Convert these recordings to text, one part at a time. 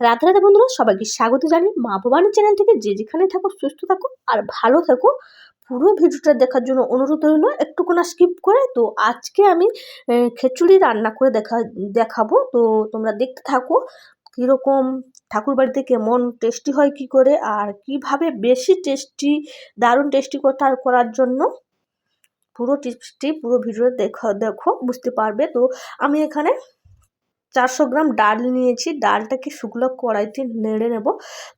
রাধে রাধে বন্ধুরা, সবাইকে স্বাগত জানি মা ভবানী চ্যানেল থেকে যে যেখানে থাকো, সুস্থ থাকো আর ভালো থাকো। পুরো ভিডিওটা দেখার জন্য অনুরোধ রইল, একটুকুনা স্কিপ করে। তো আজকে আমি খিচুড়ি রান্না করে দেখা, দেখাবো। তো তোমরা দেখতে থাকো কীরকম, ঠাকুর বাড়িতে কেমন টেস্টি হয়, কি করে, আর কীভাবে বেশি টেস্টি দারুণ টেস্টি করার করার জন্য পুরো টিপসটি পুরো ভিডিও দেখো দেখো, বুঝতে পারবে। তো আমি এখানে চারশো গ্রাম ডাল নিয়েছি, ডালটাকে শুকনো কড়াইতে নেড়ে নেব।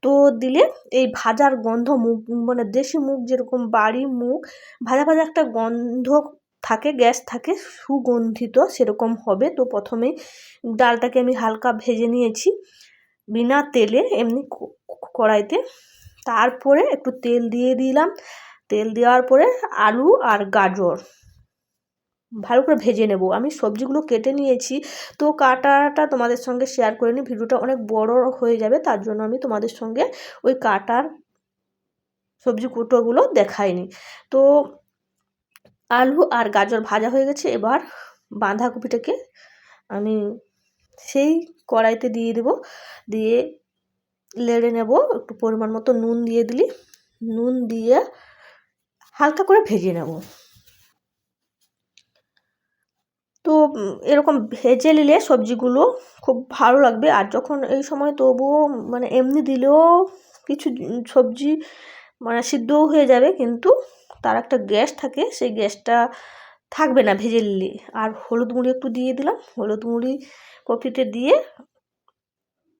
তো দিলে এই ভাজার গন্ধ মুখ মানে দেশি মুখ যেরকম বাড়ি মুখ ভাজা ভাজা একটা গন্ধ থাকে, গ্যাস থাকে, সুগন্ধিত সেরকম হবে। তো প্রথমেই ডালটাকে আমি হালকা ভেজে নিয়েছি বিনা তেলে এমনি কড়াইতে। তারপরে একটু তেল দিয়ে দিলাম। তেল দেওয়ার পরে আলু আর গাজর। ভালো করে ভেজে নেব। আমি সবজিগুলো কেটে নিয়েছি। তো কাটাটা তোমাদের সঙ্গে শেয়ার করে নিই। ভিডিওটা অনেক বড় হয়ে যাবে, তার জন্য আমি তোমাদের সঙ্গে ওই কাটার সবজি কুটোগুলো দেখাইনি তো আলু আর গাজর ভাজা হয়ে গেছে। এবার বাঁধাকপিটাকে আমি সেই কড়াইতে দিয়ে দেব। দিয়ে লেড়ে নেব। একটু পরিমাণ মতো নুন দিয়ে দিলি। নুন দিয়ে হালকা করে ভেজে নেব। তো এরকম ভেজে নিলে সবজিগুলো খুব ভালো লাগবে। আর যখন এই সময় তবুও মানে এমনি দিলেও কিছু সবজি মানে সিদ্ধও হয়ে যাবে, কিন্তু তার একটা গ্যাস থাকে, সেই গ্যাসটা থাকবে না ভেজে নিলে। আর হলুদ মুড়ি একটু দিয়ে দিলাম। হলুদ মুড়ি কপিতে দিয়ে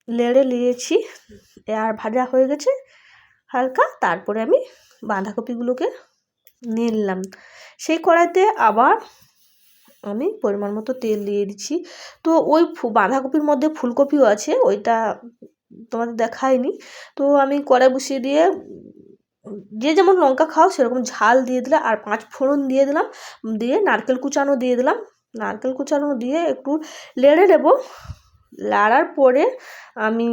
লেড়ে নিয়েছি। আর ভাজা হয়ে গেছে হালকা। তারপরে আমি বাঁধাকপিগুলোকে নিয়ে নিলাম। সেই কড়াইতে আবার আমি পরিমাণ মতো তেল দিয়ে দিচ্ছি। তো ওই বাঁধাকপির মধ্যে ফুলকপিও আছে, ওইটা তোমাদের দেখায়নি তো আমি কড়াই বসিয়ে দিয়ে, যে যেমন লঙ্কা খাও সেরকম ঝাল দিয়ে দিলাম, আর পাঁচ ফোড়ন দিয়ে দিলাম, দিয়ে নারকেল কুচানো দিয়ে দিলাম। নারকেল কুচানো দিয়ে একটু লেড়ে নেব। লাড়ার পরে আমি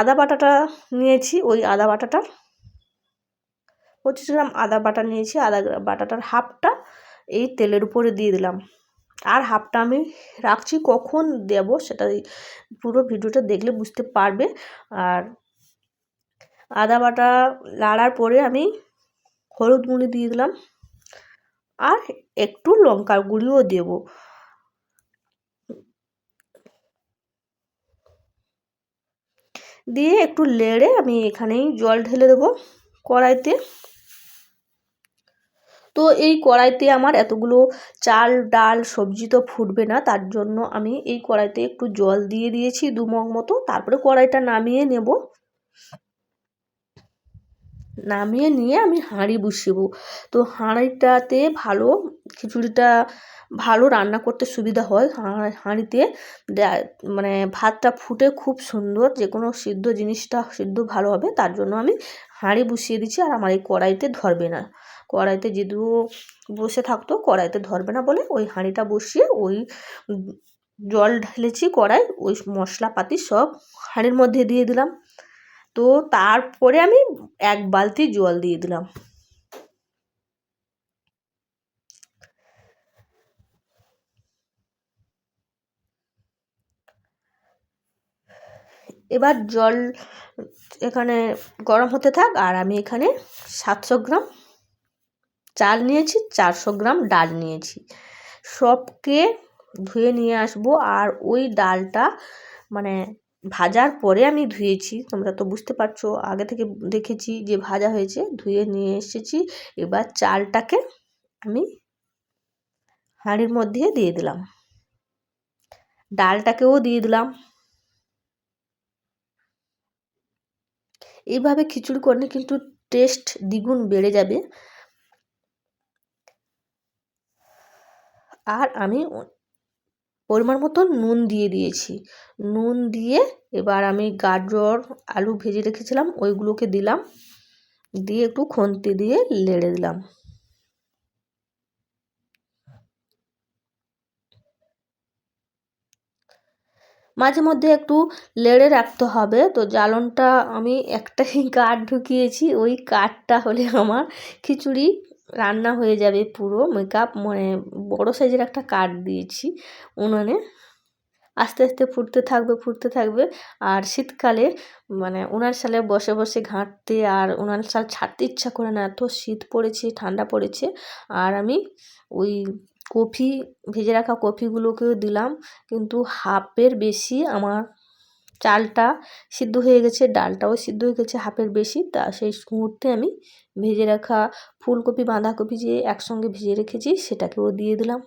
আদা বাটাটা নিয়েছি, ওই আদা বাটাটার পঁচিশ গ্রাম আদা বাটা নিয়েছি, আদা বাটাটার হাফটা এই তেলের উপরে দিয়ে দিলাম। আর হাফটা আমি রাখছি। কখন দেব সেটা পুরো ভিডিওটা দেখলে বুঝতে পারবে। আর আদা বাটা লাড়ার পরে আমি হলুদ গুঁড়ি দিয়ে দিলাম। আর একটু লঙ্কার গুঁড়িও দেব। দিয়ে একটু লেড়ে আমি এখানেই জল ঢেলে দেবো কড়াইতে। তো এই কড়াইতে আমার এতগুলো চাল, ডাল, সবজি তো ফুটবে না, তার জন্য আমি এই কড়াইতে একটু জল দিয়ে দিয়েছি দু মগ মতো, তারপরে কড়াইটা নামিয়ে নেব। নামিয়ে নিয়ে আমি হাঁড়ি বসিয়েব তো হাঁড়িটাতে ভালো খিচুড়িটা ভালো রান্না করতে সুবিধা হয়। হাঁড়িতে মানে ভাতটা ফুটে খুব সুন্দর যে কোনো সিদ্ধ জিনিসটা সিদ্ধ ভালো হবে, তার জন্য আমি হাঁড়ি বসিয়ে দিচ্ছি আর আমার এই কড়াইতে ধরবে না। কড়াইতে যেদু বসে থাকতো, কড়াইতে ধরবে না বলে ওই হাঁড়িটা বসিয়ে ওই জল ঢেলেছি কড়াই, ওই মশলাপাতি সব হাঁড়ির মধ্যে দিয়ে দিলাম। তো তারপরে আমি এক বালতি জল দিয়ে দিলাম। এবার জল এখানে গরম হতে থাক আর আমি এখানে সাতশো গ্রাম চাল নিয়েছি, চারশো গ্রাম ডাল নিয়েছি। সবকে ধুয়ে নিয়ে আসব আর ওই ডালটা মানে ভাজার পরে আমি ধুয়েছি। তোমরা তো বুঝতে পারছ, আগে থেকে দেখেছি যে ভাজা হয়েছে, ধুয়ে নিয়ে এসেছি। এবার চালটাকে আমি হাঁড়ির মধ্যে দিয়ে দিলাম। ডালটাকেও দিয়ে দিলাম। এইভাবে খিচুড়ি করলে কিন্তু টেস্ট দ্বিগুণ বেড়ে যাবে। আর আমি পরিমাণ মতো নুন দিয়ে দিয়েছি। নুন দিয়ে এবার আমি গাজর, আলু ভেজে রেখেছিলাম, ওইগুলোকে দিলাম। দিয়ে একটু খুন্তি দিয়ে লেড়ে দিলাম। মাঝে মধ্যে একটু লেড়ে রাখতে হবে। তো জ্বালনটা আমি একটাই কাঠ ঢুকিয়েছি, ওই কাঠটা হলে আমার খিচুড়ি রান্না হয়ে যাবে পুরো মেকআপ মানে বড়ো সাইজের একটা কাঠ দিয়েছি উনুনে। আস্তে আস্তে ফুটতে থাকবে ফুটতে থাকবে। আর শীতকালে মানে উনার সালে বসে বসে ঘাঁটতে আর উনার সাল ছাড়তে ইচ্ছা করে না, এত শীত পড়েছে, ঠান্ডা পড়েছে। আর আমি ওই কফি, ভেজে রাখা কফিগুলোকেও দিলাম। কিন্তু হাফের বেশি আমার চালটা সিদ্ধ হয়ে গেছে, ডালটাও সিদ্ধ হয়ে গেছে হাফের বেশি। তা সেই মুহূর্তে আমি ভেজে রাখা ফুলকপি, বাঁধাকপি যে একসঙ্গে ভেজে রেখেছি সেটাকেও দিয়ে দিলাম।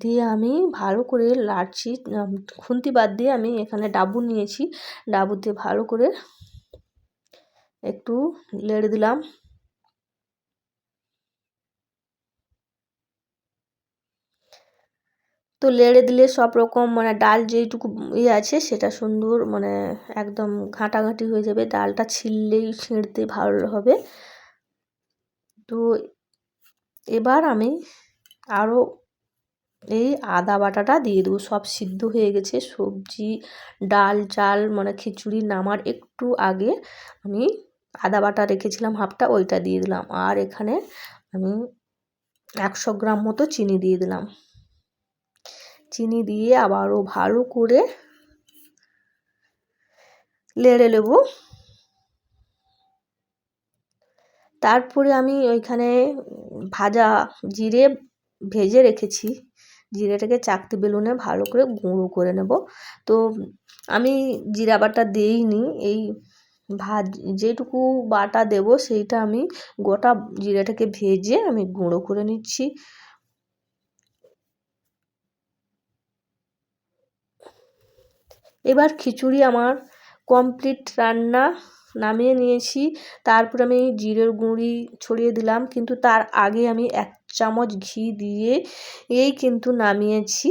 দিয়ে আমি ভালো করে লাড়ছি খুন্তি বাদ দিয়ে আমি এখানে ডাবু নিয়েছি। ডাবুতে ভালো করে একটু লেড়ে দিলাম। তো লেড়ে দিলে সব রকম মানে ডাল যেইটুকু ইয়ে আছে সেটা সুন্দর মানে একদম ঘাঁটাঘাঁটি হয়ে যাবে। ডালটা ছিললেই ছিঁড়তে ভালো হবে। তো এবার আমি আরও এই আদা বাটাটা দিয়ে দেবো। সব সিদ্ধ হয়ে গেছে। সবজি, ডাল, চাল মানে খিচুড়ি নামার একটু আগে আমি আদা বাটা রেখেছিলাম হাফটা, ওইটা দিয়ে দিলাম। আর এখানে আমি একশো গ্রাম মতো চিনি দিয়ে দিলাম। চিনি দিয়ে আবারও ভালো করে লেড়ে নেব। তারপরে আমি ওইখানে ভাজা জিরে ভেজে রেখেছি। জিরেটাকে চাকতি বেলুনে ভালো করে গুঁড়ো করে নেব। তো আমি জিরা বাটা দিইনি, এই ভাজ যেটুকু বাটা দেব সেইটা আমি গোটা জিরাটাকে ভেজে আমি গুঁড়ো করে নিচ্ছি। এবার খিচুড়ি আমার কমপ্লিট রান্না নামিয়ে নিয়েছি। তারপর আমি জিরের গুঁড়ি ছড়িয়ে দিলাম, কিন্তু তার আগে আমি এক চামচ ঘি দিয়ে এই কিন্তু নামিয়েছি।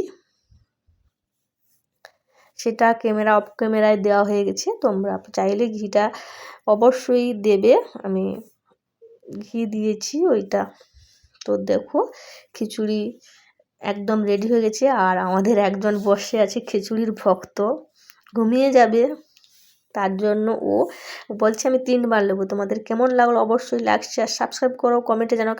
সেটা ক্যামেরা অফ ক্যামেরায় দেওয়া হয়ে গেছে, তোমরা চাইলে ঘিটা অবশ্যই দেবে। আমি ঘি দিয়েছি ওইটা। তো দেখো, খিচুড়ি একদম রেডি হয়ে গেছে, আর আমাদের একজন বসে আছে খিচুড়ির ভক্ত। ঘুমিয়ে যাবে। তার জন্য ও বলছে, আমি তিনবার নেব তোমাদের কেমন লাগল? অবশ্যই লাইক শেয়ার সাবস্ক্রাইব করো কমেন্টে জানাও।